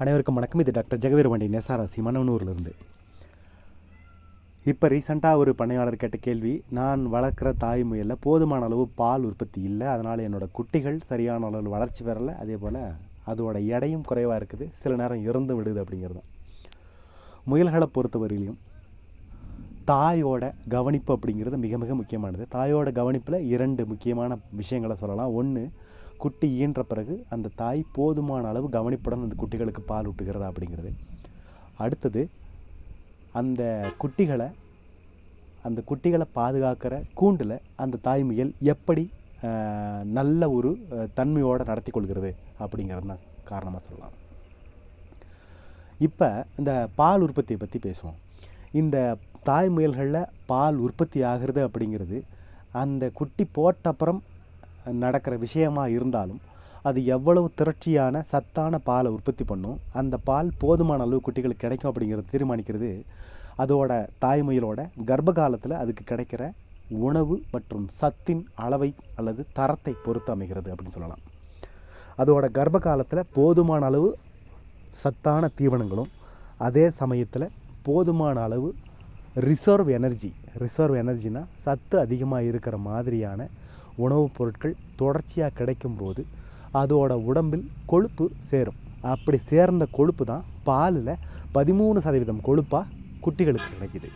அனைவருக்கும் வணக்கம். இது டாக்டர் ஜெகவீரபாண்டி நெசாராசி மன்னனூர்லேருந்து இப்போ ரீசண்டாக ஒரு பண்ணையாளர் கேட்ட கேள்வி நான் வளர்க்குற தாய் முயலில் போதுமான அளவு பால் உற்பத்தி இல்லை அதனால் என்னோடய குட்டிகள் சரியான அளவில் வளர்ச்சி பெறலை அதே போல் அதோட எடையும் குறைவாக இருக்குது சில நேரம் இறந்து விடுது அப்படிங்கிறது தான். முயல்களை பொறுத்தவரையிலையும் தாயோட கவனிப்பு அப்படிங்கிறது மிக மிக முக்கியமானது. தாயோட கவனிப்பில் இரண்டு முக்கியமான விஷயங்களை சொல்லலாம். ஒன்று குட்டி ஈன்ற பிறகு அந்த தாய் போதுமான அளவு கவனிப்புடன் அந்த குட்டிகளுக்கு பால் ஊட்டுகிறதா அப்படிங்கிறது. அடுத்தது அந்த குட்டிகளை அந்த குட்டிகளை பாதுகாக்கிற கூண்டில் அந்த தாய் முயல் எப்படி நல்ல ஒரு தன்மையோடு நடத்தி கொள்கிறது அப்படிங்கிறது தான் காரணமாக சொல்லலாம். இப்போ இந்த பால் உற்பத்தியை பற்றி பேசுவோம். இந்த தாய் முயல்களில் பால் உற்பத்தி ஆகிறது அப்படிங்கிறது அந்த குட்டி போட்ட அப்புறம் நடக்கிற விஷயமாக இருந்தாலும் அது எவ்வளவு திரட்சியான சத்தான பாலை உற்பத்தி பண்ணும் அந்த பால் போதுமான அளவு குட்டிகளுக்கு கிடைக்கும் அப்படிங்கிறத தீர்மானிக்கிறது அதோட தாய் கர்ப்ப காலத்தில் அதுக்கு கிடைக்கிற உணவு மற்றும் சத்தின் அளவை அல்லது தரத்தை பொறுத்து அமைகிறது அப்படின்னு சொல்லலாம். அதோட கர்ப்ப காலத்தில் போதுமான அளவு சத்தான தீவனங்களும் அதே சமயத்தில் போதுமான அளவு ரிசர்வ் எனர்ஜி ரிசர்வ் எனர்ஜினா சத்து அதிகமாக இருக்கிற மாதிரியான உணவுப் பொருட்கள் தொடர்ச்சியாக கிடைக்கும்போது அதோட உடம்பில் கொழுப்பு சேரும். அப்படி சேர்ந்த கொழுப்பு தான் பாலில் பதிமூணு சதவீதம் கொழுப்பாக குட்டிகளுக்கு கிடைக்குது.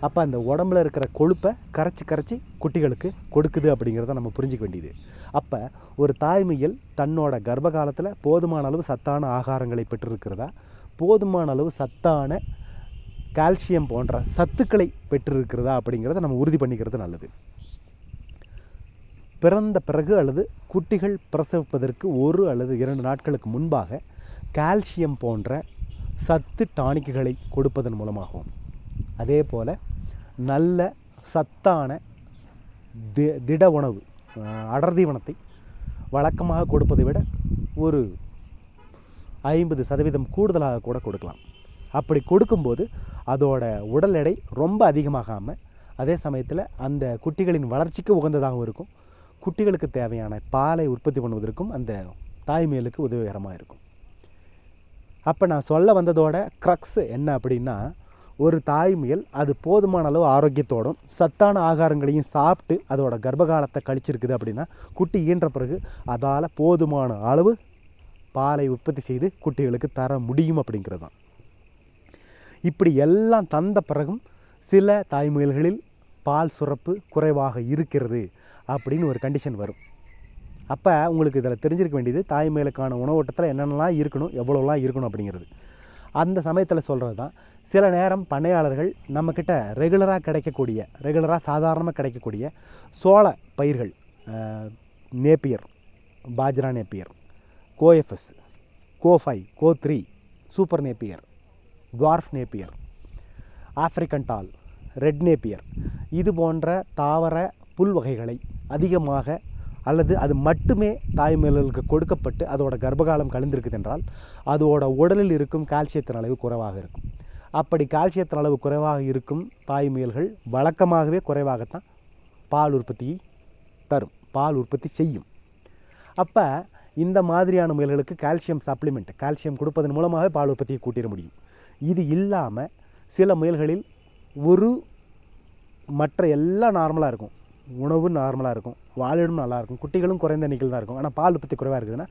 அப்போ அந்த உடம்புல இருக்கிற கொழுப்பை கரைச்சி கரைச்சி குட்டிகளுக்கு கொடுக்குது அப்படிங்கிறத நம்ம புரிஞ்சிக்க வேண்டியது. அப்போ ஒரு தாய்மையில் தன்னோட கர்ப்ப காலத்தில் போதுமான அளவு சத்தான ஆகாரங்களை பெற்றிருக்கிறதா? போதுமான அளவு சத்தான கால்சியம் போன்ற சத்துக்களை பெற்றிருக்கிறதா அப்படிங்கிறத நம்ம உறுதி பண்ணிக்கிறது நல்லது. பிறந்த பிறகு அல்லது குட்டிகள் பிரசவிப்பதற்கு ஒரு அல்லது இரண்டு நாட்களுக்கு முன்பாக கால்சியம் போன்ற சத்து டானிக்குகளை கொடுப்பதன் மூலமாகவும் அதே போல் நல்ல சத்தான தி திட உணவு அடர்தீவனத்தை வழக்கமாக கொடுப்பதை விட ஒரு ஐம்பது சதவீதம் கூடுதலாக கூட கொடுக்கலாம். அப்படி கொடுக்கும்போது அதோட உடல் எடை ரொம்ப அதிகமாகாமல் அதே சமயத்தில் அந்த குட்டிகளின் வளர்ச்சிக்கு உகந்ததாகவும் இருக்கும். குட்டிகளுக்கு தேவையான பாலை உற்பத்தி பண்ணுவதற்கும் அந்த தாய்மேலுக்கு உதவிகரமாக இருக்கும். அப்போ நான் சொல்ல வந்ததோட க்ரக்ஸ் என்ன அப்படின்னா ஒரு தாய்முயல் அது போதுமான அளவு ஆரோக்கியத்தோடும் சத்தான ஆகாரங்களையும் சாப்பிட்டு அதோட கர்ப்பகாலத்தை கழிச்சிருக்குது அப்படின்னா குட்டி ஈன்ற பிறகு அதால் போதுமான அளவு பாலை உற்பத்தி செய்து குட்டிகளுக்கு தர முடியும் அப்படிங்கிறது தான். இப்படி எல்லாம் தந்த பிறகும் சில தாய்முயல்களில் பால் சுரப்பு குறைவாக இருக்கிறது அப்படின்னு ஒரு கண்டிஷன் வரும். அப்போ உங்களுக்கு இதில் தெரிஞ்சிருக்க வேண்டியது தாய்மேலுக்கான உணவோட்டத்தில் என்னென்னலாம் இருக்கணும் எவ்வளோலாம் இருக்கணும் அப்படிங்கிறது. அந்த சமயத்தில் சொல்கிறது தான் சில நேரம் பண்ணையாளர்கள் நம்மக்கிட்ட ரெகுலராக கிடைக்கக்கூடிய ரெகுலராக சாதாரணமாக கிடைக்கக்கூடிய சோள பயிர்கள் Napier bajra Napier CoFS Co five Co three super Napier dwarf Napier African tall red Napier. இது போன்ற தாவர புல் வகைகளை அதிகமாக அல்லது அது மட்டுமே தாய்மேல்களுக்கு கொடுக்கப்பட்டு அதோட கர்ப்பகாலம் கலந்திருக்குது என்றால் அதோட உடலில் இருக்கும் கால்சியத்தின் அளவு குறைவாக இருக்கும். அப்படி கால்சியத்தின் அளவு குறைவாக இருக்கும் தாய்மேல்கள் வழக்கமாகவே குறைவாகத்தான் பால் உற்பத்தியை தரும் பால் உற்பத்தி செய்யும். அப்போ இந்த மாதிரியான முயல்களுக்கு கால்சியம் சப்ளிமெண்ட் கால்சியம் கொடுப்பதன் மூலமாகவே பால் உற்பத்தியை கூட்டிட முடியும். இது இல்லாமல் சில முயல்களில் ஒரு மற்ற எல்லாம் நார்மலாக இருக்கும். உணவு நார்மலாக இருக்கும். வாழிடும் நல்லாயிருக்கும் குட்டிகளும் குறைந்த எண்ணிக்கையில் தான் இருக்கும். ஆனால் பால் உற்பத்தி குறைவாக இருக்குதுன்னா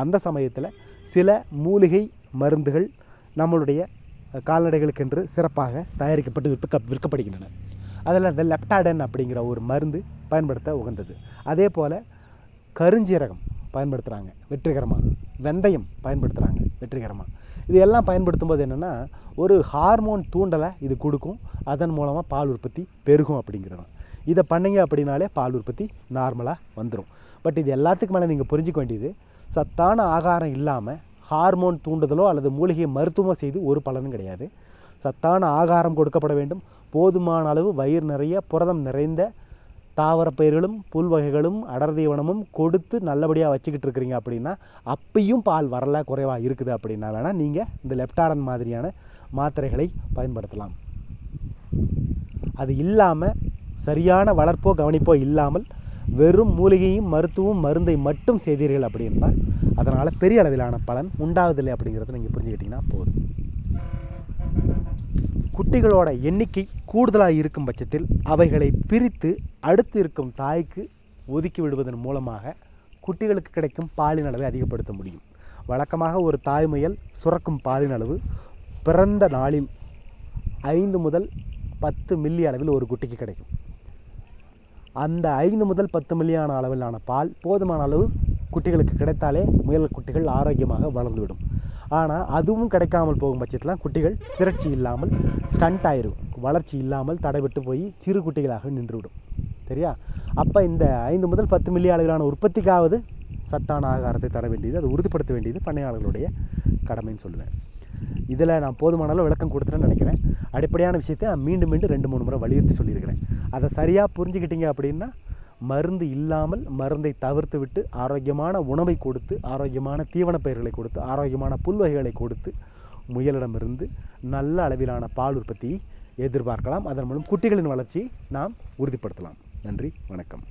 அந்த சமயத்தில் சில மூலிகை மருந்துகள் நம்மளுடைய கால்நடைகளுக்கென்று சிறப்பாக தயாரிக்கப்பட்டு விற்க விற்கப்படுகின்றன. அதில் இந்த லெப்டாடன் அப்படிங்கிற ஒரு மருந்து பயன்படுத்த உகந்தது. அதே போல் கருஞ்சீரகம் பயன்படுத்துகிறாங்க வெற்றிகரமாக வெந்தயம் பயன்படுத்துகிறாங்க வெற்றிகரமாக இது எல்லாம் பயன்படுத்தும் போது என்னென்னா ஒரு ஹார்மோன் தூண்டலை இது கொடுக்கும். அதன் மூலமாக பால் உற்பத்தி பெருகும் அப்படிங்கிறது தான் இதை பண்ணீங்க அப்படின்னாலே பால் உற்பத்தி நார்மலாக வந்துடும் பட் இது எல்லாத்துக்கு மேலே நீங்கள் புரிஞ்சுக்க வேண்டியது சத்தான ஆகாரம் இல்லாமல் ஹார்மோன் தூண்டுதலோ அல்லது மூலிகை மருத்துவமோ செய்து ஒரு பலனும் கிடையாது. சத்தான ஆகாரம் கொடுக்கப்பட வேண்டும். போதுமான அளவு வயிறு நிறைய புரதம் நிறைந்த தாவரப் பயிர்களும் புல் வகைகளும் அடர் தீவனமும் கொடுத்து நல்லபடியாக வச்சுக்கிட்டு இருக்கிறீங்க அப்படின்னா அப்பையும் பால் வரல குறைவாக இருக்குது அப்படின்னா வேணால் நீங்கள் இந்த லெப்டாடன் மாதிரியான மாத்திரைகளை பயன்படுத்தலாம். அது இல்லாமல் சரியான வளர்ப்போ கவனிப்போ இல்லாமல் வெறும் மூலிகையும் மருத்துவம் மருந்தை மட்டும் செய்தீர்கள் அப்படின்னா அதனால் பெரிய அளவிலான பலன் உண்டாவதில்லை அப்படிங்கிறத நீங்கள் புரிஞ்சுக்கிட்டிங்கன்னா போதும். குட்டிகளோட எண்ணிக்கை கூடுதலாக இருக்கும் பட்சத்தில் அவைகளை பிரித்து அடுத்து இருக்கும் தாய்க்கு ஒதுக்கி விடுவதன் மூலமாக குட்டிகளுக்கு கிடைக்கும் பாலின் அளவை அதிகப்படுத்த முடியும். வழக்கமாக ஒரு தாய்மையல் சுரக்கும் பாலின் அளவு பிறந்த நாளில் ஐந்து முதல் பத்து மில்லி அளவில் ஒரு குட்டிக்கு கிடைக்கும். அந்த ஐந்து முதல் பத்து மில்லியான அளவிலான பால் போதுமான அளவு குட்டிகளுக்கு கிடைத்தாலே முயல் குட்டிகள் ஆரோக்கியமாக வளர்ந்துவிடும். ஆனால் அதுவும் கிடைக்காமல் போகும் பட்சத்தில் குட்டிகள் திரட்சி இல்லாமல் ஸ்டண்ட் ஆயிரும். வளர்ச்சி இல்லாமல் தடைபட்டு போய் சிறு குட்டிகளாக நின்றுவிடும். சரியா? அப்போ இந்த ஐந்து முதல் பத்து மில்லி அளவிலான உற்பத்திக்காவது சத்தான ஆகாரத்தை தர வேண்டியது அதை உறுதிப்படுத்த வேண்டியது பண்ணையாளர்களுடைய கடமைன்னு சொல்லுவேன். இதில் நான் போதுமான அளவு விளக்கம் கொடுத்துட்டேன்னு நினைக்கிறேன். அடிப்படையான விஷயத்தை நான் மீண்டும் மீண்டும் ரெண்டு மூணு முறை வலியுறுத்தி சொல்லியிருக்கிறேன். அதை சரியாக புரிஞ்சுக்கிட்டீங்க அப்படின்னா மருந்து இல்லாமல் மருந்தை தவிர்த்து விட்டு ஆரோக்கியமான உணவை கொடுத்து ஆரோக்கியமான தீவனப் பயிர்களை கொடுத்து ஆரோக்கியமான புல் வகைகளை கொடுத்து முயலிடமிருந்து நல்ல அளவிலான பால் உற்பத்தியை எதிர்பார்க்கலாம். அதன் மூலம் குட்டிகளின் வளர்ச்சியை நாம் உறுதிப்படுத்தலாம். நன்றி வணக்கம்.